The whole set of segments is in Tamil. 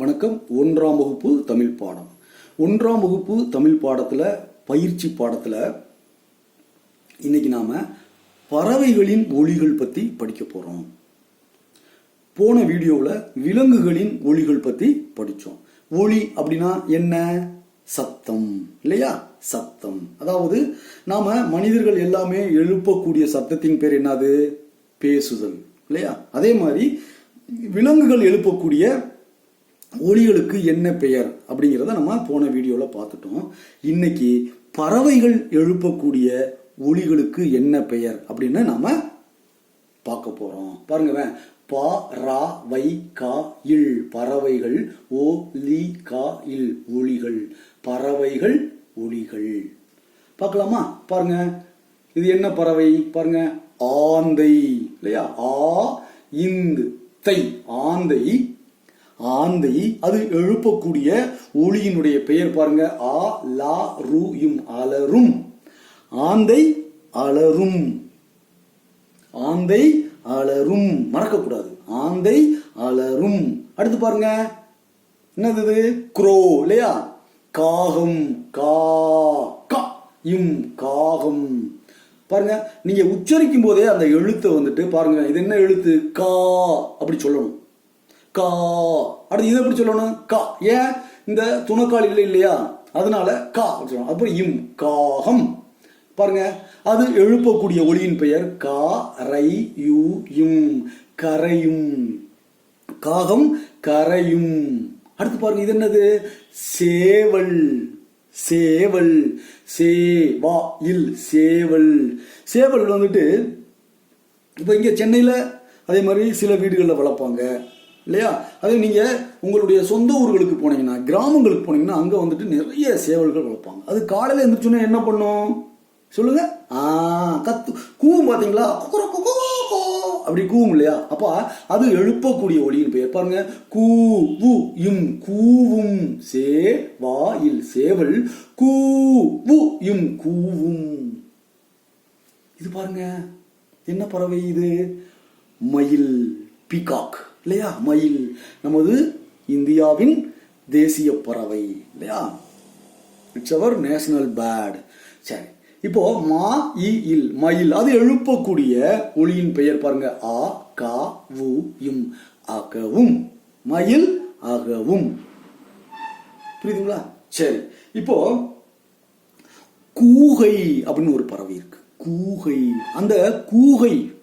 வணக்கம். ஒன்றாம் வகுப்பு தமிழ் பாடம். ஒன்றாம் வகுப்பு தமிழ் பாடத்தில் பயிற்சி பாடத்தில் இன்னைக்கு நாம் பறவைகளின் ஒளிகள் பற்றி படிக்க போகிறோம் போன வீடியோவில் விலங்குகளின் ஒலிகள் பற்றி படித்தோம் ஒளி அப்படின்னா என்ன? சத்தம் இல்லையா? சத்தம் அதாவது நாம மனிதர்கள் எல்லாமே எழுப்பக்கூடிய சத்தத்தின் பேர் என்னது? பேசுதல். இல்லையா? அதே மாதிரி விலங்குகள் எழுப்பக்கூடிய ஒளிகளுக்கு என்ன பெயர் அப்படிங்கிறத நம்ம போன வீடியோவில் பார்த்துட்டோம். இன்னைக்கு பறவைகள் எழுப்பக்கூடிய ஒளிகளுக்கு என்ன பெயர் அப்படின்னு நாம பார்க்க போறோம். பாருங்க பா ரா வை கா இல். பறவைகள் ஓ லி கா இல். ஒளிகள் பறவைகள் ஒளிகள் பார்க்கலாமா? பாருங்க இது என்ன பறவை? பாருங்க ஆந்தை. இல்லையா? ஆ இந்து. தை ஆந்தை ஆந்தை அது எழுப்பக்கூடிய ஒளியினுடைய பெயர் பாருங்க. ஆ லா ரு யும் அலரும். ஆந்தை அலரும். ஆந்தை அலரும். மறக்கக்கூடாது. ஆந்தை அலரும். அடுத்து பாருங்க. என்னது குரோ இல்லையா? காகம் கா கா இம் காகம். பாருங்க நீங்க உச்சரிக்கும் போதே அந்த எழுத்தை வந்துட்டு பாருங்க. இது என்ன எழுத்து? கா அப்படி சொல்லணும். கா. அடுத்து இதை எப்படி சொல்லணும்? கா. ஏன்? இந்த துணக்கால் இல்லை இல்லையா? அதனால கா அப்படி சொல்லணும். அப்புறம் இம் காகம் பாருங்க. அது எழுப்பக்கூடிய ஒளியின் பெயர் கா ரை யூ இம். கரையும். காகம் கரையும். அடுத்து பாருங்க இது என்னது? சேவல். சேவல். சே வா இல் சேவல். சேவல் வந்துட்டு இப்போ இங்கே சென்னையில் அதே மாதிரி சில வீடுகளில் வளர்ப்பாங்க. இல்லையா? அதே நீங்கள் உங்களுடைய சொந்த ஊர்களுக்கு போனீங்கன்னா கிராமங்களுக்கு போனீங்கன்னா அங்கே வந்துட்டு நிறைய சேவல்கள் வளர்ப்பாங்க. அது காலையில் எழுந்திரிச்சோன்னே என்ன பண்ணும்? சொல்லுங்க. ஆ கத்து கூவும் பார்த்தீங்களா? அப்படி கூவும் இல்லையா? அப்போ அது எழுப்பக்கூடிய ஒளியின் பெயர். பாருங்க. கூவு இம் கூவும். சே வாயில் சேவல். கூவு இம் கூவும். இது பாருங்க. என்ன பறவை இது? மயில் பீகாக். இல்லையா? மயில் நமது இந்தியாவின் தேசிய பறவை இல்லையா? இட்ஸ் அவர் நேஷனல் பேர்ட் சரி. இப்போ மா இ இல் மயில் அது எழுப்பக்கூடிய ஒளியின் பெயர் பாருங்க. ஆ கா வு இம். அகவும். மயில் அகவும். புரியுதுங்களா? சரி. இப்போ கூகை அப்படின்னு ஒரு பறவை இருக்கு. கூகை. அந்த கூகை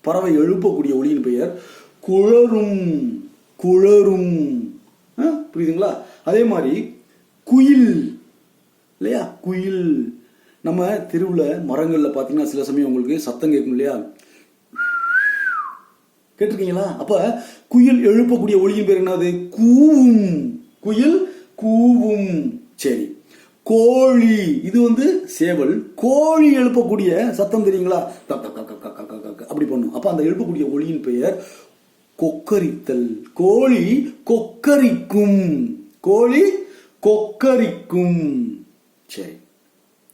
பறவை எழுப்பக்கூடிய ஒளியின் பெயர் குளரும் குளரும் புரியுதுங்களா அதே மாதிரி குயில் இல்லையா குயில் நம்ம தெருவில் மரங்களில் பார்த்தீங்கன்னா சில சமயம் உங்களுக்கு சத்தம் கேட்கும் இல்லையா கேட்டிருக்கீங்களா அப்ப குயில் எழுப்பக்கூடிய ஒளியின் பேர் என்னது கூவும் குயில் கூவும் சரி கோழி இது வந்து சேவல் கோழி எழுப்பக்கூடிய சத்தம் தெரியுங்களா அப்படி பண்ணும் அப்போ அந்த எழுப்பக்கூடிய ஒளியின் பெயர் கொக்கரித்தல். கோழி கொக்கரிக்கும். கோழி கொக்கரிக்கும். சரி.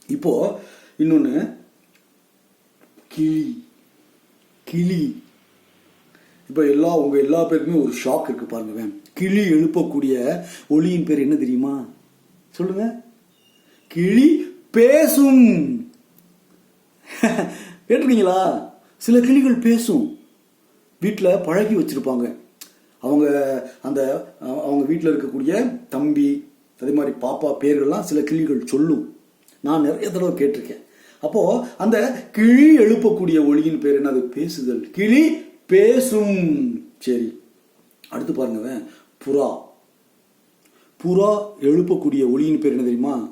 இப்போ இன்னொன்னு. கிளி. கிளி. இப்போ எல்லா உங்க எல்லா பேருக்குமே ஒரு ஷாக் இருக்கு பாருங்க கிளி எழுப்பக்கூடிய ஒளியின் பேர் என்ன தெரியுமா? சொல்லுங்க. கிளி பேசும். கேட்டிருக்கீங்களா? சில கிளிகள் பேசும். வீட்டில் பழகி வச்சுருப்பாங்க. அவங்க அந்த அவங்க வீட்டில் இருக்கக்கூடிய தம்பி அதே மாதிரி பாப்பா பேர்கள்லாம் சில கிளிகள் சொல்லும். நான் நிறைய தடவை கேட்டிருக்கேன். அப்போது அந்த கிளி எழுப்பக்கூடிய ஒளியின் பேர் என்ன? அது பேசுதல். கிளி பேசும். சரி. அடுத்து பாருங்க புறா. புறா எழுப்பக்கூடிய ஒளியின் பேர் என்ன தெரியுமா?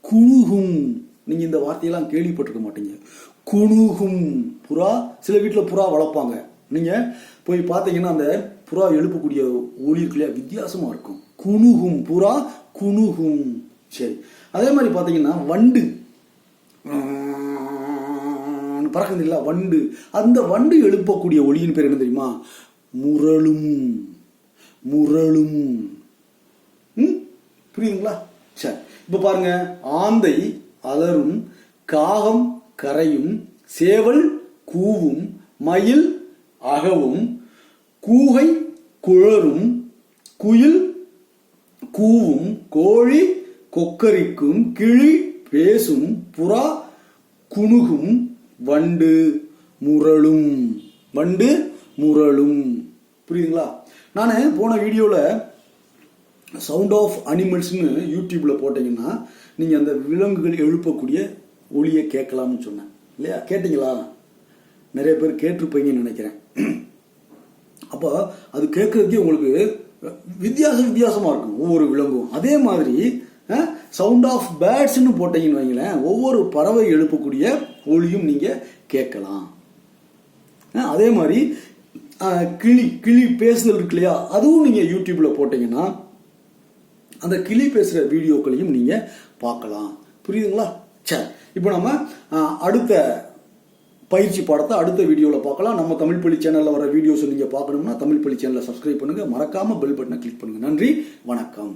குழுகும் நீங்கள் இந்த வார்த்தையெல்லாம் கேள்விப்பட்டிருக்க மாட்டீங்க. குணுகும். புறா சில வீட்டில் புறா வளர்ப்பாங்க. நீங்க போய் பார்த்தீங்கன்னா அந்த புறா எழுப்பக்கூடிய ஒளி இருக்கு இல்லையா வித்தியாசமா இருக்கும். குணுகும் புறா குணுகும். சரி. அதே மாதிரி பார்த்தீங்கன்னா வண்டு. பறக்குது இல்ல வண்டு. அந்த வண்டு எழுப்பக்கூடிய ஒளியின் பேர் என்ன தெரியுமா? முரளும். முரளும். ம்? புரியுதுங்களா? சரி. இப்போ பாருங்க. ஆந்தை அலரும் காகம் கரையும் சேவல் கூவும் மயில் அகவும் கூகை குழரும் குயில் கூவும் கோழி கொக்கரிக்கும் கிளி பேசும் புறா குணுகும் வண்டு முரளும். வண்டு முரளும். புரியுதுங்களா? நான் போன வீடியோவில் சவுண்ட் ஆஃப் அனிமல்ஸ்னு யூடியூப்பில் போட்டீங்கன்னா நீங்கள் அந்த விலங்குகள் எழுப்பக்கூடிய ஒளியை கேட்கலாம்னு சொன்னேன். இல்லையா? கேட்டீங்களா? நிறைய பேர் கேட்டிருப்பீங்கன்னு நினைக்கிறேன். அப்போ அது கேட்கறதுக்கே உங்களுக்கு வித்தியாசம் வித்தியாசமா இருக்கும் ஒவ்வொரு விலங்கும். அதே மாதிரி சவுண்ட் ஆஃப் பேர்ட்ஸ்னு போட்டீங்கன்னு வைங்களேன் ஒவ்வொரு பறவை எழுப்பக்கூடிய ஒளியும் நீங்க கேட்கலாம். அதே மாதிரி கிளி கிளி பேசுதல் இருக்கு இல்லையா அதுவும் நீங்க யூடியூப்ல போட்டீங்கன்னா அந்த கிளி பேசுற வீடியோக்களையும் நீங்க பார்க்கலாம். புரியுதுங்களா? சரி இப்போ நம்ம அடுத்த பயிற்சி பாடத்தை அடுத்த வீடியோவில் பார்க்கலாம். நம்ம தமிழ் பள்ளி சேனலில் வர வீடியோஸ் நீங்கள் பார்க்கணும்னா தமிழ் பள்ளி சேனலை சப்ஸ்கிரைப் பண்ணுங்கள் மறக்காமல் பெல் பட்டனை கிளிக் பண்ணுங்கள் நன்றி. வணக்கம்.